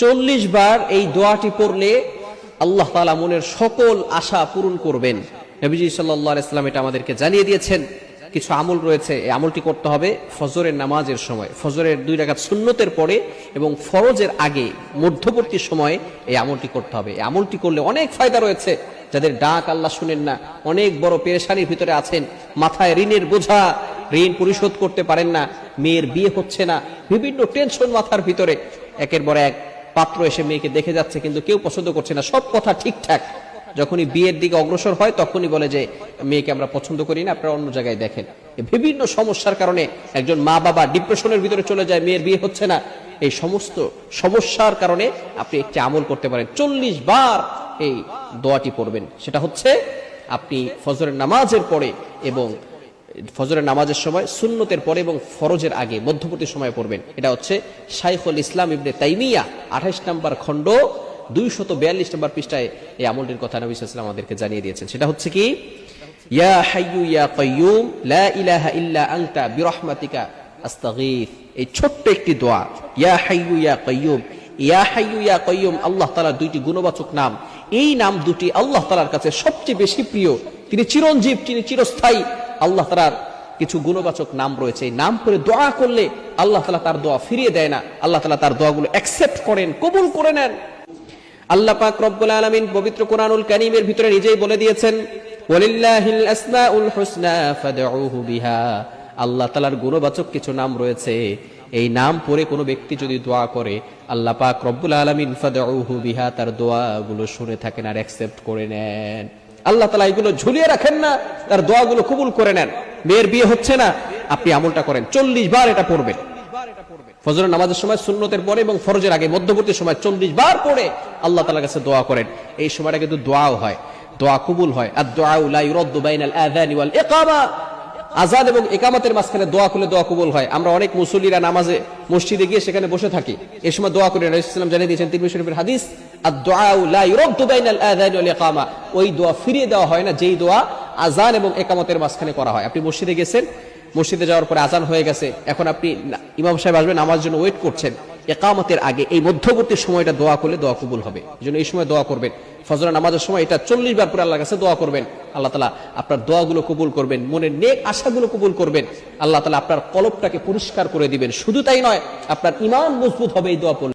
চল্লিশ বার এই দোয়াটি পড়লে আল্লাহ তালা মনের সকল আশা পূরণ করবেন। নবীজি সাল্লাহ ইসলাম এটা আমাদেরকে জানিয়ে দিয়েছেন। কিছু আমল রয়েছে, এই আমলটি করতে হবে ফজরের নামাজের সময়। ফজরের দুই রাকাত সুন্নতের পরে এবং ফরজের আগে, মধ্যবর্তী সময়ে এই আমলটি করতে হবে। এই আমলটি করলে অনেক ফায়দা রয়েছে। যাদের ডাক আল্লাহ শুনেন না, অনেক বড় পেরেশানির ভিতরে আছেন। মাথায় ঋণের বোঝা, ঋণ পরিশোধ করতে পারেন না, মেয়ের বিয়ে হচ্ছে না, বিভিন্ন টেনশন মাথার ভিতরে। একের পর এক পাত্র এসে মেয়েকে দেখে যাচ্ছে, কিন্তু কেউ পছন্দ করছে না। সব কথা ঠিকঠাক। যখনই বিয়ের দিকে অগ্রসর হয়, তখনই বলে যে, মেয়েকে আমরা পছন্দ করি না, আপনারা অন্য জায়গায় দেখেন। বিভিন্ন সমস্যার কারণে একজন মা বাবা ডিপ্রেশনের ভিতরে চলে যায়, মেয়ের বিয়ে হচ্ছে না। এই সমস্ত সমস্যার কারণে আপনি একটি আমল করতে পারেন। চল্লিশ বার এই দোয়াটি পড়বেন। সেটা হচ্ছে, আপনি ফজরের নামাজের পরে এবং ফজরের নামাজের সময়, সুন্নতের পরে এবং ফরজের আগে, মধ্যবর্তী সময় পড়বেন। এটা হচ্ছে শাইখুল ইসলাম ইবনে তাইমিয়া, আঠাইশ নম্বর খণ্ড, দুইশত বিয়াল্লিশ নম্বর পৃষ্ঠায় এই আমলটির কথা নবী সাল্লাম আমাদেরকে জানিয়ে দিয়েছেন। সেটা হচ্ছে কি? ইয়া হাইয়ু ইয়া কাইয়ুম, লা ইলাহা ইল্লা আনতা বিরহমাতিকা আস্তাগীথ এই ছোট্ট একটি দোয়া, ইয়া হাইয়ু ইয়া কাইয়ুম। ইয়া হাইয়ু ইয়া কাইয়ুম, আল্লাহ তাআলার দুইটি গুণবাচক নাম। এই নাম দুটি আল্লাহ তাআলার কাছে সবচেয়ে বেশি প্রিয়। তিনি চিরঞ্জীব, তিনি চিরস্থায়ী। আল্লাহ তালার কিছু গুণবাচক নাম রয়েছে। এই নাম করে দোয়া করলে আল্লাহ তালা তার দোয়া ফিরিয়ে দেয় না। আল্লাহ তালা তার দোয়াগুলো অ্যাকসেপ্ট করেন, কবুল করে নেন। আল্লাহ পাক রব্বুল আলামিন পবিত্র কোরআনুল কারীমের ভিতরে নিজেই বলে দিয়েছেন আল্লাহ তালার গুণবাচক কিছু নাম রয়েছে। এই নাম পড়ে কোনো ব্যক্তি যদি দোয়া করে, আল্লাহ পাক রব্বুল আলামিন ফাদউহু বিহা তার দোয়াগুলো শুনে থাকেন আর অ্যাকসেপ্ট করে নেন। আল্লাহ তালা এগুলো ঝুলিয়ে রাখেন না, তার দোয়াগুলো কবুল করে নেন। মেয়ের বিয়ে হচ্ছে না, আপনি আমলটা করেন। চল্লিশ বার এটা পড়বেন। ফজরের নামাজের সময়, সুন্নতের পরে এবং ফরজের আগে, মধ্যবর্তী সময় চল্লিশ বার পড়ে আল্লাহ তালার কাছে দোয়া করেন। এই সময়টা কিন্তু দোয়াও হয়, দোয়া কবুল হয়। আর দোয়া উলাই ইউরাদ্দু বাইনাল আযানি ওয়াল ইকামা। আজাদ এবং একামাতের মাঝখানে দোয়া করলে দোয়া কবুল হয়। আমরা অনেক মুসল্লিরা নামাজে মসজিদে গিয়ে সেখানে বসে থাকি। এই সময় দোয়া করে। রাসূলুল্লাহ জানিয়ে দিয়েছেন, তিরমিজি শরীফের হাদিস ওয়াল ওই দোয়া ফিরিয়ে দেওয়া হয় না, যেই দোয়া আজান এবং একামতের মাঝখানে করা হয়। আপনি মসজিদে গেছেন, মসজিদে যাওয়ার পরে আজান হয়ে গেছে। এখন আপনি ইমাম সাহেব আসবেন আমার জন্য ওয়েট করছেন। একামতের আগে, এই মধ্যবর্তী সময়টা দোয়া করলে দোয়া কবুল হবে। এই জন্য এই সময় দোয়া করবেন। ফজর নামাজের সময় এটা চল্লিশ বার পরে আল্লাহর কাছে দোয়া করবেন। আল্লাহ তালা আপনার দোয়াগুলো কবুল করবেন, মনের নেক আশাগুলো কবুল করবেন। আল্লাহ তালা আপনার কলপটাকে পরিষ্কার করে দিবেন। শুধু তাই নয়, আপনার ইমান মজবুত হবে এই দোয়া